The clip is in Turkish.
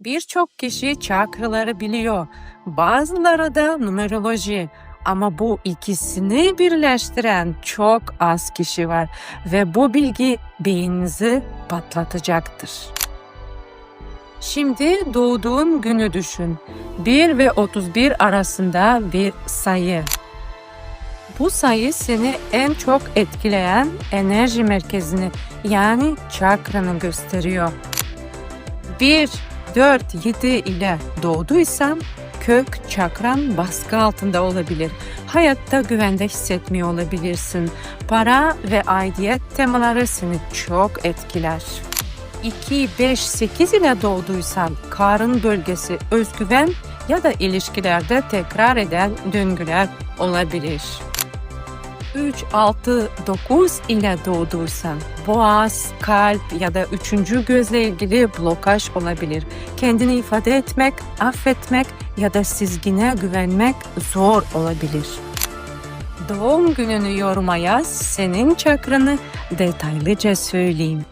Birçok kişi çakraları biliyor. Bazıları da numeroloji. Ama bu ikisini birleştiren çok az kişi var ve bu bilgi beyninizi patlatacaktır. Şimdi doğduğun günü düşün. 1 ve 31 arasında bir sayı. Bu sayı seni en çok etkileyen enerji merkezini yani çakranı gösteriyor. 1, 4, 7 ile doğduysan kök çakran baskı altında olabilir. Hayatta güvende hissetmiyor olabilirsin. Para ve aidiyet temaları seni çok etkiler. 2, 5, 8 ile doğduysan karın bölgesi özgüven ya da ilişkilerde tekrar eden döngüler olabilir. 3, 6, 9 ile doğduysan boğaz, kalp ya da üçüncü gözle ilgili blokaj olabilir. Kendini ifade etmek, affetmek ya da sizgine güvenmek zor olabilir. Doğum gününü yoruma senin çakranı detaylıca söyleyeyim.